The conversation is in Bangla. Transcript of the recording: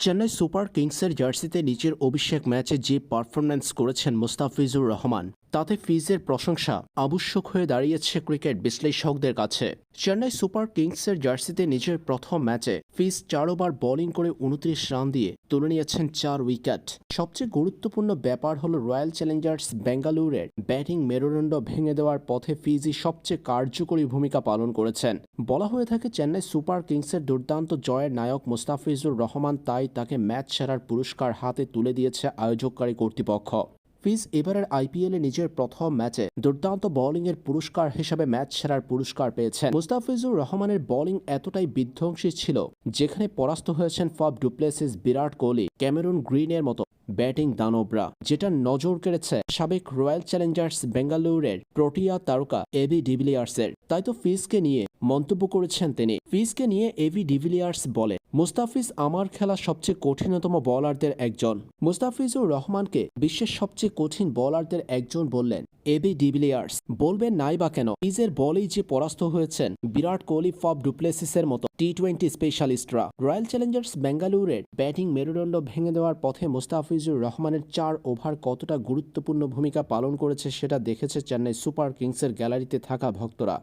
চেন্নাই সুপার কিংসের জার্সিতে নিজের অভিষেক ম্যাচে যে পারফরম্যান্স করেছেন মুস্তাফিজুর রহমান তাতে ফিজের প্রশংসা আবশ্যক হয়ে দাঁড়িয়েছে ক্রিকেট বিশ্লেষকদের কাছে। চেন্নাই সুপার কিংসের জার্সিতে নিজের প্রথম ম্যাচে ফিজ চার ওভার বোলিং করে উনত্রিশ রান দিয়ে তুলে নিয়েছেন চার উইকেট। সবচেয়ে গুরুত্বপূর্ণ ব্যাপার হল রয়্যাল চ্যালেঞ্জার্স বেঙ্গালুরের ব্যাটিং মেরুদণ্ড ভেঙে দেওয়ার পথে ফিজি সবচেয়ে কার্যকরী ভূমিকা পালন করেছেন। বলা হয়ে থাকে, চেন্নাই সুপার কিংসের দুর্দান্ত জয়ের নায়ক মুস্তাফিজুর রহমান তাই তাকে ম্যাচ সেরার পুরস্কার হাতে তুলে দিয়েছে আয়োজককারী কর্তৃপক্ষ। ফিজ এবারের আইপিএলে নিজের প্রথম ম্যাচে দুর্দান্ত বোলিংয়ের পুরস্কার হিসেবে ম্যাচ সেরার পুরস্কার পেয়েছেন। মুস্তাফিজুর রহমানের বোলিং এতটাই বিধ্বংসী ছিল, যেখানে পরাস্ত হয়েছেন Faf du Plessis, Virat Kohli, Cameron গ্রিনের মতো ব্যাটিং দানবরা যেটা নজর কেড়েছে সাবেক রয়্যাল চ্যালেঞ্জার্স বেঙ্গালুরের প্রোটিয়া তারকা এবি ডিভিলিয়ার্সের। তাই তো ফিজকে নিয়ে মন্তব্য করেছেন তিনি। ফিজকে নিয়ে এবি ডিভিলিয়ার্স বলে মুস্তাফিজ আমার খেলা সবচেয়ে কঠিনতম বলারদের একজন। মুস্তাফিজুর রহমানকে বিশ্বের সবচেয়ে কঠিন বলারদের একজন বললেন এবি ডিভিলিয়ার্স বলবেন নাই বা কেন? ফিজের বলেই যে পরাস্ত হয়েছেন, বিরাট কোহলি ফব ডুপ্লেসিসের মতো টি টোয়েন্টি স্পেশালিস্টরা রয়্যাল চ্যালেঞ্জার্স বেঙ্গালুরের ব্যাটিং মেরুদণ্ড ভেঙে দেওয়ার পথে মুস্তাফিজুর রহমানের চার ওভার কতটা গুরুত্বপূর্ণ ভূমিকা পালন করেছে সেটা দেখেছে চেন্নাই সুপার কিংসের গ্যালারিতে থাকা ভক্তরা।